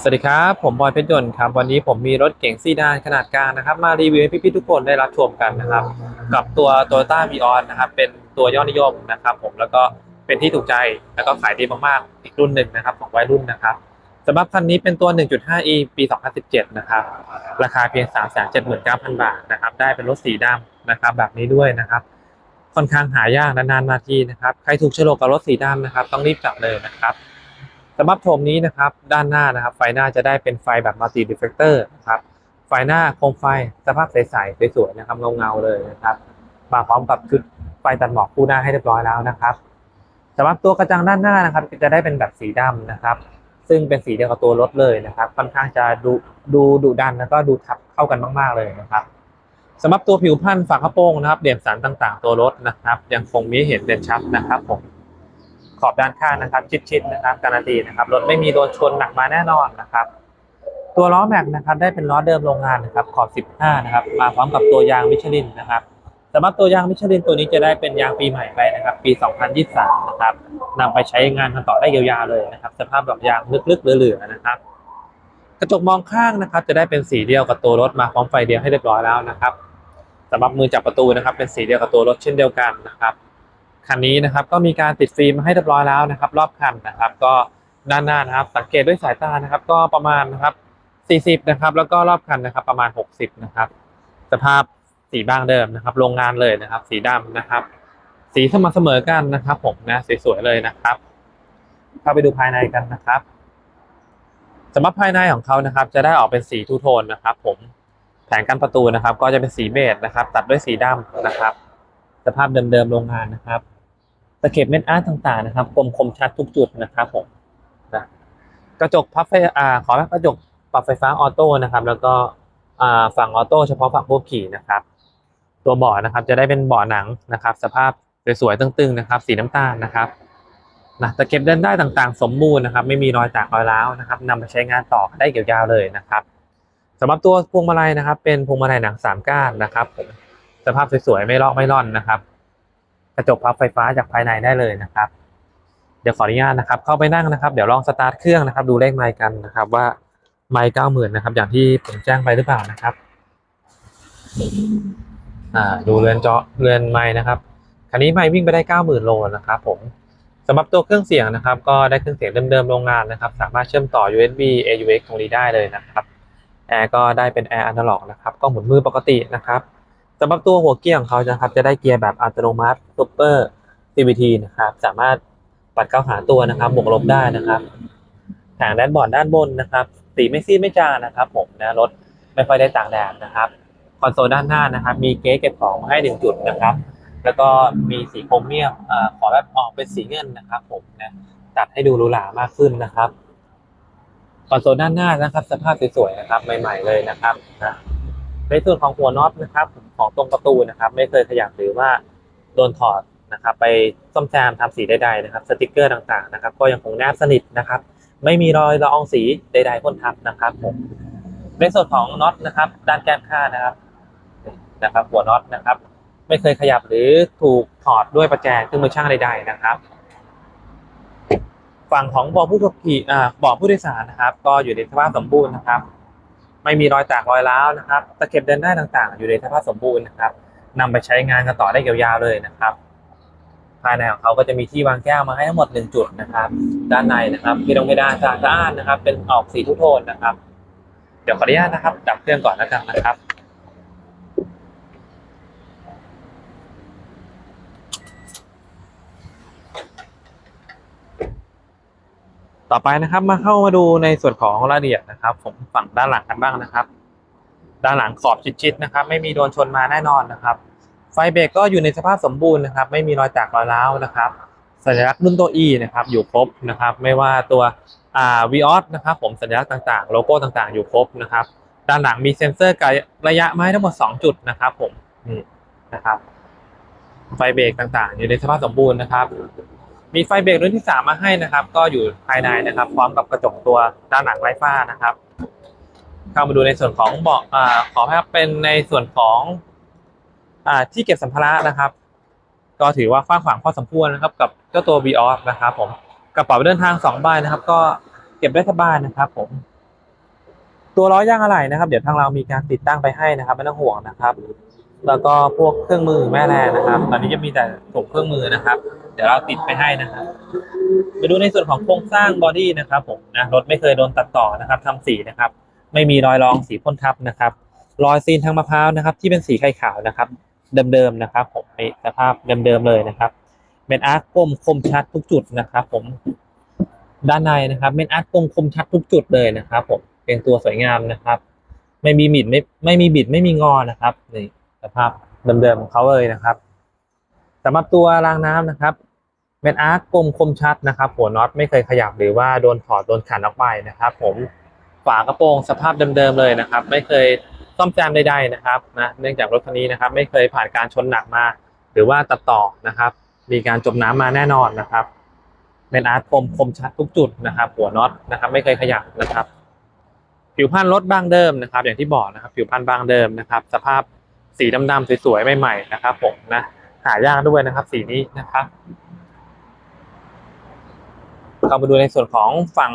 สวัสดีครับ ผมบอยเพชรยนต์ครับ วันนี้ผมมีรถเก๋งซีดานขนาดกลางนะครับ มารีวิวให้พี่ๆทุกคนได้รับชมกันนะครับ กับตัว Toyota v ีออนนะครับ เป็นตัวยอดนิยมนะครับ ผมแล้วก็เป็นที่ถูกใจแล้วก็ขายดีมากๆอีกรุ่นหนึ่งนะครับ ของวัยรุ่นนะครับสำหรับคันนี้เป็นตัว 1.5e ปี 2017 นะครับ ราคาเพียง 379,000 บาทนะครับ ได้เป็นรถสีดำนะครับ แบบนี้ด้วยนะครับ ค่อนข้างหายากนานๆมาทีนะครับ ใครถูกโฉลกกับรถสีดำนะครับ ต้องรีบจับเลยนะครับ สำหรับโฉมนี้นะครับด้านหน้านะครับ ไฟหน้าจะได้เป็นไฟแบบมัลติดิเฟกเตอร์นะครับไฟหน้าโคมไฟสภาพใสๆสวยๆนะครับเงาๆเลยนะครับมาพร้อมกับชุดไฟตัดหมอกคู่หน้าให้เรียบร้อยแล้วนะครับสำหรับตัวกระจังด้านหน้านะครับ จะได้เป็นแบบสีดำนะครับ ซึ่งเป็นสีเดียวกับตัวรถเลยนะครับค่อนข้างจะดูดูดุดันแล้วก็ดูทับเข้ากันมาก ๆเลยนะครับสำหรับตัวผิวพันธ์ฝากระโปรงนะครับเหลี่ยมสันต่างๆ ตัวรถนะครับ ยังคงมีเห็นเด่นชัดนะครับผม ขอบด้านข้างนะครับ ชิดๆนะครับ การันตีนะครับรถไม่มีโดนชนหนักมาแน่นอนนะครับ ตัวล้อแม็กนะครับได้เป็นล้อเดิมโรงงานนะครับขอบ 15 นะครับ มาพร้อมกับตัวยางมิชลินนะครับสำหรับตัวยางมิชลินตัวนี้จะได้เป็นยางปีใหม่ไปนะครับ ปี 2023 นะครับนำไปใช้งานกันต่อได้ยาวๆเลยนะครับ สภาพแบบยางลึกๆเหลือๆนะครับกระจกมองข้างนะครับ จะได้เป็นสีเดียวกับตัวรถมาพร้อมไฟเดียวให้เรียบร้อยแล้วนะครับสำหรับมือจับประตูนะครับ เป็นสีเดียวกับตัวรถเช่นเดียวกันนะครับ คันนี้นะครับก็มีการติดฟิล์มให้เรียบร้อยแล้วนะครับ รอบคันนะครับ ก็ด้านหน้านะครับ สังเกตด้วยสายตานะครับ ก็ประมาณนะครับ 40 นะครับ แล้วก็รอบคันนะครับ ประมาณ 60 นะครับ สภาพสีบ้างเดิมนะครับ โรงงานเลยนะครับ สีดำนะครับ สีสม่ำเสมอกันนะครับผมนะสวยๆเลยนะครับ เข้าไปดูภายในกันนะครับสำหรับภายในของเขานะครับ จะได้ออกเป็นสีทูโทนนะครับ ผมแผงกั้นประตูนะครับ ก็จะเป็นสีเบจนะครับ ตัดด้วยสีดำนะครับ สภาพเดิมๆโรงงานนะครับ ตะเข็บเม็ดอาร์ตต่างๆนะครับคมคมชัดทุกจุดนะครับผมนะกระจกพับไฟอ่าขอแบบกระจกปรับไฟฟ้าออโต้นะครับ แล้วก็อ่าฝั่งออโต้เฉพาะฝั่งผู้ขี่นะครับ ตัวเบาะนะครับจะได้เป็นเบาะหนังนะครับ สภาพสวยๆตึงๆนะครับ สีน้ำตาลนะครับนะตะเข็บเดินได้ต่างๆ สมบูรณ์นะครับ ไม่มีรอยแตกรอยร้าวนะครับนำไปใช้งานต่อได้ยาวๆเลยนะครับสำหรับตัวพวงมาลัยนะครับ เป็นพวงมาลัยหนังสามก้านนะครับผมสภาพสวยๆไม่ลอกไม่ร่อนนะครับ กระจกพับไฟฟ้าจากภายในได้เลยนะครับ เดี๋ยวขออนุญาตนะครับ เข้าไปนั่งนะครับ เดี๋ยวลองสตาร์ทเครื่องนะครับ ดูเลขไมค์กันนะครับว่าไมค์เก้าหมื่นนะครับ อย่างที่ผมแจ้งไปหรือเปล่านะครับ อ่า ดูเรือนจอเรือนไมค์นะครับ คันนี้ไมค์วิ่งไปได้เก้าหมื่นโลนะครับ ผมสำหรับตัวเครื่องเสียงนะครับ ก็ได้เครื่องเสียงเดิมๆโรงงานนะครับ สามารถเชื่อมต่อ USB AUX ตรงนี้ได้เลยนะครับแอร์ก็ได้เป็นแอร์อนาล็อกนะครับ ก็หมุนมือปกตินะครับ สำหรับตัวหัวเกียร์ของเขานะครับ จะได้เกียร์แบบอัตโนมัติซูเปอร์ CVT นะครับ สามารถปัดเข้าหาตัวนะครับบวกลบได้นะครับแผงแดนบอร์ดด้านบนนะครับ สีไม่ซีดไม่จางนะครับ ผมนะรถไม่ค่อยได้ตากแดดนะครับคอนโซลด้านหน้านะครับ มีเก๊เก็บของมาให้หนึ่งจุดนะครับ แล้วก็มีสีโครเมียมอ่อขอแบบออกเป็นสีเงินนะครับ ผมนะตัดให้ดูหรูหรามากขึ้นนะครับคอนโซลด้านหน้านะครับ สภาพสวยๆนะครับ ใหม่ ๆเลยนะครับนะ ในส่วนของหัวน็อตนะครับของตรงประตูนะครับ ไม่เคยขยับหรือว่าโดนถอดนะครับ ไปซ่อมแซมทำสีใดๆนะครับ สติกเกอร์ต่างๆนะครับ ก็ยังคงแนบสนิทนะครับ ไม่มีรอยละอองสีใดๆพ่นทับนะครับผมในส่วนของน็อตนะครับ ด้านแก้มข้างนะครับนะครับ หัวน็อตนะครับ ไม่เคยขยับหรือถูกถอดด้วยประแจเครื่องมือช่างใด ๆนะครับฝั่งของบาะผู้ขับขี่อ่าบาะผู้โดยสารนะครับ ก็อยู่ในสภาพสมบูรณ์นะครับ ไม่มีรอยแตกรอยร้าวนะครับ ตะเข็บเดินได้ต่างๆ อยู่ในสภาพสมบูรณ์นะครับนำไปใช้งานกันต่อได้ยาวๆเลยนะครับ ภายในของเขาก็จะมีที่วางแก้วมาให้ทั้งหมด 1 จุดนะครับ ด้านในนะครับมีตรงเพดานสะอาดนะครับ เป็นออกสีทุกโทนนะครับ เดี๋ยวขออนุญาตนะครับ ดับเครื่องก่อนแล้วกันนะครับ ต่อไปนะครับมาเข้ามาดูในส่วนของรายละเอียดนะครับ ผมฝั่งด้านหลังกันบ้างนะครับ ด้านหลังขอบชิดๆนะครับ ไม่มีโดนชนมาแน่นอนนะครับ ไฟเบรกก็อยู่ในสภาพสมบูรณ์นะครับ ไม่มีรอยแตกรอยร้าวนะครับ สัญลักษณ์รุ่นตัว E นะครับ อยู่ครบนะครับ ไม่ว่าตัวอ่า Vios นะครับ ผมสัญลักษณ์ต่างๆ โลโก้ต่างๆ อยู่ครบนะครับ ด้านหลังมีเซ็นเซอร์ระยะไม้ทั้งหมด 2 จุดนะครับ ผมนี่นะครับ ไฟเบรกต่างๆ อยู่ในสภาพสมบูรณ์นะครับ มีไฟเบรกรุ่นที่สามมาให้นะครับ ก็อยู่ภายในนะครับ พร้อมกับกระจกตัวด้านหลังไร้ฝ้านะครับ เข้ามาดูในส่วนของเบาะอ่าขอให้ครับเป็นในส่วนของอ่าที่เก็บสัมภาระนะครับ ก็ถือว่าฟ้างขวางพอสมควรนะครับ กับเจ้าตัว v ีออนะครับ ผมกระเป๋าเดินทางสองใบนะครับ ก็เก็บได้สบายนะครับ ผม ตัวล้อยางอะไหล่นะครับ เดี๋ยวทางเรามีการติดตั้งไปให้นะครับไม่ต้องห่วงนะครับ แล้วก็พวกเครื่องมือแม่แรงนะครับ ตอนนี้จะมีแต่ถุงเครื่องมือนะครับ เดี๋ยวเราติดไปให้นะครับไปดูในส่วนของโครงสร้างบอดี้นะครับผมนะรถไม่เคยโดนตัดต่อนะครับทำสีนะครับ ไม่มีรอยรองสีพ่นทับนะครับ รอยซีนทางมะพร้าวนะครับ ที่เป็นสีไข่ขาวนะครับ เดิมๆนะครับ ผมในสภาพเดิมๆเลยนะครับเป็นอาร์คกลมคมชัดทุกจุดนะครับ ผมด้านในนะครับเป็นอาร์คกลมคมชัดทุกจุดเลยนะครับ ผมเป็นตัวสวยงามนะครับ ไม่มีบิดไม่ไม่มีบิดไม่มีงอนะครับนี่ ภาพเดิมๆของเขาเลยนะครับสำหรับตัวรางน้ำนะครับเป็นอาร์คกลมคมชัดนะครับ หัวน็อตไม่เคยขยับหรือว่าโดนถอดโดนขันออกไปนะครับ ผมฝากระโปรงสภาพเดิมๆเลยนะครับ ไม่เคยซ่อมแซมใดๆนะครับนะเนื่องจากรถคันนี้นะครับ ไม่เคยผ่านการชนหนักมา หรือว่าตัดต่อนะครับ มีการจมน้ำมาแน่นอนนะครับเป็นอาร์ตคมคมชัดทุกจุดนะครับ หัวน็อตนะครับ ไม่เคยขยับนะครับ ผิวพันธุ์รถบางเดิมนะครับ อย่างที่บอกนะครับ ผิวพันธุ์บางเดิมนะครับ สภาพ สีดำๆสวยๆใหม่ๆนะครับผมนะหายากด้วยนะครับ สีนี้นะครับเข้ามาดูในส่วนของฝั่ง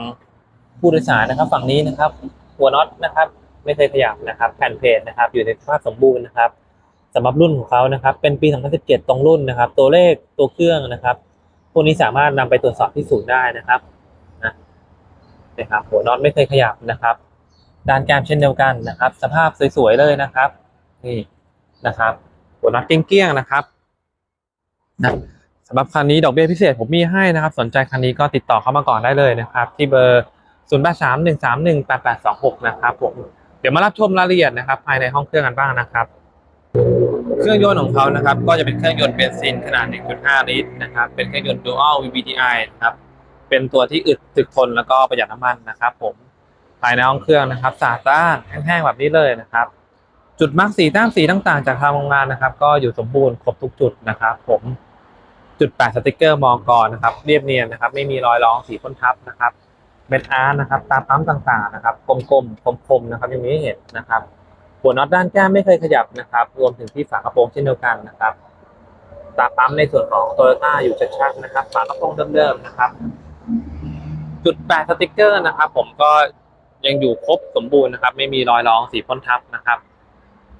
ผู้โดยสารนะครับ ฝั่งนี้นะครับ หัวน็อตนะครับ ไม่เคยขยับนะครับ แผ่นเพจนะครับ อยู่ในสภาพสมบูรณ์นะครับสำหรับรุ่นของเขานะครับ เป็นปี 2017 ตรงรุ่นนะครับ ตัวเลขตัวเครื่องนะครับ พวกนี้สามารถนำไปตรวจสอบที่ศูนย์ได้นะครับนะนะครับ หัวน็อตไม่เคยขยับนะครับ ด้านแกมเช่นเดียวกันนะครับ สภาพสวยๆเลยนะครับ นี่ นะครับหัวน็อตเกลี้ยงๆนะครับนะสำหรับคันนี้ดอกเบี้ยพิเศษผมมีให้นะครับ สนใจคันนี้ก็ติดต่อเข้ามาก่อนได้เลยนะครับ ที่เบอร์ 0 8 3 1 3 1 8 8 2 6 นะครับผมเดี๋ยวมารับชมรายละเอียดนะครับ ภายในห้องเครื่องกันบ้างนะครับ เครื่องยนต์ของเขานะครับ ก็จะเป็นเครื่องยนต์เบนซินขนาด 1.5 ลิตรนะครับ เป็นเครื่องยนต์ Dual VVTi นะครับเป็นตัวที่อึดถึกทนแล้วก็ประหยัดน้ำมันนะครับ ผมภายในห้องเครื่องนะครับสะอาดสะอานแห้งๆแบบนี้เลยนะครับ จุดมาร์กสีแต้มสีต่างๆ จากทางโรงงานนะครับ ก็อยู่สมบูรณ์ครบทุกจุดนะครับ ผมจุดแปะสติกเกอร์มอกรนะครับ เรียบเนียนนะครับ ไม่มีรอยร้องสีพ่นทับนะครับเป็นอาร์นะครับ ตาปั๊มต่างๆนะครับกลมๆคมๆนะครับยังมีให้เห็นนะครับหัวน็อตด้านแก้มไม่เคยขยับนะครับ รวมถึงที่ฝากระโปรงเช่นเดียวกันนะครับ ตาปั๊มในส่วนของโตโยต้าอยู่ชัดๆนะครับ ฝากระโปรงเดิมๆนะครับ จุดแปะสติกเกอร์นะครับ ผมก็ยังอยู่ครบสมบูรณ์นะครับ ไม่มีรอยร้องสีพ่นทับนะครับ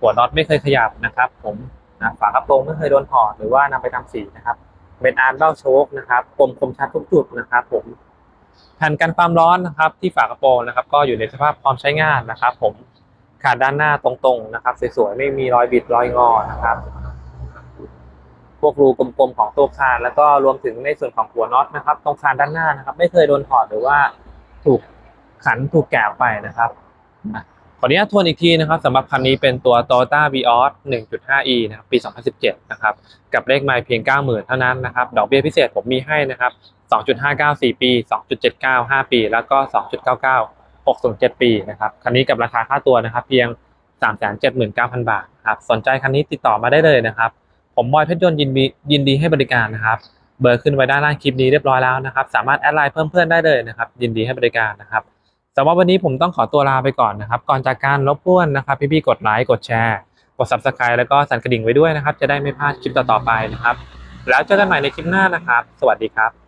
หัวน็อตไม่เคยขยับนะครับ ผมนะฝากระโปรงไม่เคยโดนถอดหรือว่านำไปทำสีนะครับเป็นอาร์ตเบ้าโชคนะครับคมคมชัดทุกจุดนะครับผมแผ่นกันความร้อนนะครับ ที่ฝากระโปรงนะครับ ก็อยู่ในสภาพพร้อมใช้งานนะครับ ผมขาดด้านหน้าตรงๆนะครับสวยๆไม่มีรอยบิดรอยงอนะครับ พวกรูกลมๆของตัวคานแล้วก็รวมถึงในส่วนของหัวน็อตนะครับ ตรงคานด้านหน้านะครับ ไม่เคยโดนถอดหรือว่าถูกขันถูกแกะไปนะครับ ขออนุญาตทวนอีกทีนะครับสำหรับคันนี้เป็นตัว Toyota Vios 1.5e นะครับปี 2017 นะครับ กับเลขไมล์เพียง 90,000 เท่านั้นนะครับ ดอกเบี้ยพิเศษผมมีให้นะครับ 2.594 ปี 2.79 5 ปี แล้วก็ 2.99 607 ปีนะครับ คันนี้กับราคาค่าตัวนะครับ เพียง 379,000 บาทครับ สนใจคันนี้ติดต่อมาได้เลยนะครับ ผมบอยเพชรยนต์ยินดียินดีให้บริการนะครับ เบอร์ขึ้นไว้ด้านล่างคลิปนี้เรียบร้อยแล้วนะครับ สามารถแอดไลน์เพิ่มเพื่อนได้เลยนะครับ ยินดีให้บริการนะครับ แต่ว่าวันนี้ผมต้องขอตัวลาไปก่อนนะครับ ก่อนจากการรบกวนนะครับ พี่ๆ กดไลค์ กดแชร์ กด subscribe แล้วก็สั่นกระดิ่งไว้ด้วยนะครับ จะได้ไม่พลาดคลิปต่อๆไปนะครับ แล้วเจอกันใหม่ในคลิปหน้านะครับ สวัสดีครับ